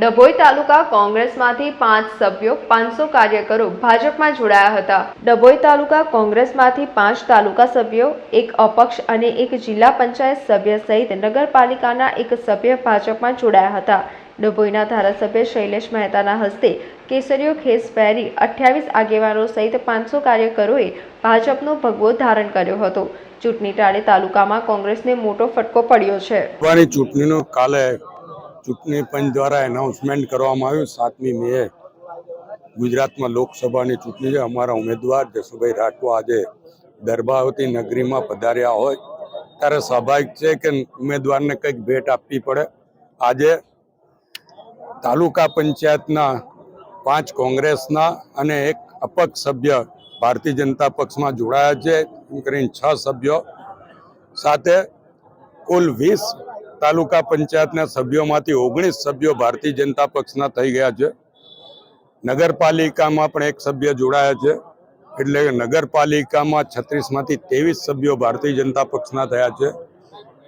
ડભોઈ તાલુકા કોંગ્રેસમાંથી પાંચ સભ્યો, પાંચસો કાર્યકરો ભાજપમાં જોડાયા હતા. ડભોઈ તાલુકા કોંગ્રેસમાંથી પાંચ તાલુકા સભ્યો, એક અપક્ષ અને એક જિલ્લા પંચાયત સભ્ય સહિત નગરપાલિકાના એક સભ્ય ભાજપમાં જોડાયા હતા. ડભોઈના ધારાસભ્ય શૈલેષ મહેતાના હસ્તે કેસરીઓ ખેસ પહેરી અઠ્યાવીસ આગેવાનો સહિત પાંચસો કાર્યકરોએ ભાજપનો ભગવો ધારણ કર્યો હતો. ચૂંટણી ટાળે તાલુકામાં કોંગ્રેસને મોટો ફટકો પડ્યો છે. ચૂંટણીનો કાલે ચૂંટણી પંચ દ્વારા એનાઉન્સમેન્ટ કરવામાં આવ્યું. સાતમી મે ગુજરાતમાં લોકસભાની ચૂંટણી છે. અમારા ઉમેદવાર જસુભાઈ રાઠવા આજે દરબાવતી નગરીમાં પધાર્યા હોય. ત્યારે સ્વાભાવિક છે કે ઉમેદવારને કંઈક ભેટ આપવી પડે. આજે તાલુકા પંચાયતના પાંચ કોંગ્રેસના અને એક અપક્ષ સભ્ય ભારતીય જનતા પક્ષમાં જોડાયા છે. એમ કરીને છ સભ્યો સાથે કુલ વીસ તાલુકા પંચાયતના સભ્યોમાંથી ઓગણીસ સભ્યો ભારતીય જનતા પક્ષના થઈ ગયા છે. નગરપાલિકામાં પણ એક સભ્ય જોડાયા છે. એટલે નગરપાલિકામાં છત્રીસમાંથી ત્રેવીસ સભ્યો ભારતીય જનતા પક્ષના થયા છે.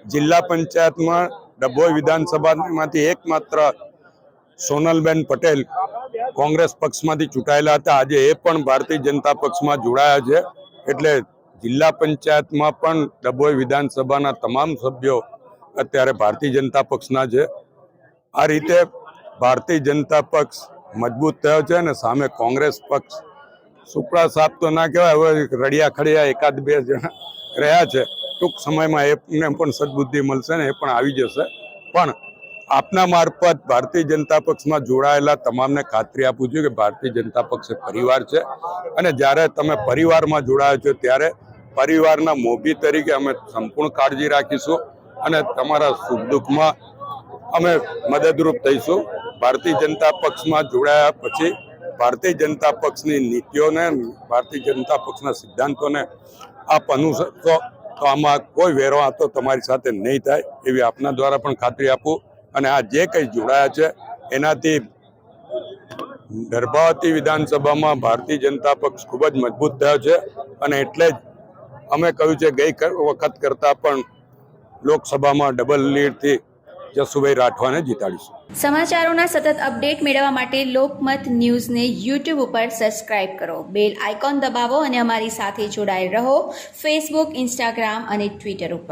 જિલ્લા પંચાયતમાં ડભોઈ વિધાનસભામાંથી એકમાત્ર સોનલબેન પટેલ કોંગ્રેસ પક્ષમાંથી ચૂંટાયેલા હતા. આજે એ પણ ભારતીય જનતા પક્ષમાં જોડાયા છે. એટલે જિલ્લા પંચાયતમાં પણ ડભોઈ વિધાનસભાના તમામ સભ્યો અત્યારે ભારતીય જનતા પક્ષના છે. આ રીતે ભારતીય જનતા પક્ષ મજબૂત થયો છે અને સામે કોંગ્રેસ પક્ષ સુપડા સાપ તો ના કહેવાય, હવે રડિયા ખડિયા એકાદ બે જણા રહ્યા છે. ટૂંક સમયમાં એમને પણ સદબુદ્ધિ મળશે ને એ પણ આવી જશે. પણ આપના મારફત ભારતીય જનતા પક્ષમાં જોડાયેલા તમામને ખાતરી આપું છું કે ભારતીય જનતા પક્ષ એ પરિવાર છે. અને જ્યારે તમે પરિવારમાં જોડાયા છો ત્યારે પરિવારના મોભી તરીકે અમે સંપૂર્ણ કાળજી રાખીશું. અને તમારા સુખ દુઃખમાં અમે મદદરૂપ થઈશું. ભારતીય જનતા પક્ષમાં જોડાયા પછી ભારતીય જનતા પક્ષની નીતિઓને, ભારતીય જનતા પક્ષના સિદ્ધાંતોને આપ અનુસરશો તો આમાં કોઈ વેરવાતો તમારી સાથે નહીં થાય એવી આપના દ્વારા પણ ખાતરી આપું. અને આ જે કંઈ જોડાયા છે, એનાથી ગર્ભાવતી વિધાનસભામાં ભારતીય જનતા પક્ષ ખૂબ જ મજબૂત થયો છે. અને એટલે જ અમે કહ્યું છે, ગઈ વખત કરતાં પણ લોકસભામાં ડબલ લીડથી જસુભાઈ રાઠવાને જીતાડીશું. સમાચારોના સતત અપડેટ મેળવવા માટે લોકમત ન્યૂઝને યુટ્યુબ ઉપર સબસ્ક્રાઇબ કરો. બેલ આઇકોન દબાવો અને અમારી સાથે જોડાયેલ રહો ફેસબુક, ઇન્સ્ટાગ્રામ અને ટ્વિટર ઉપર.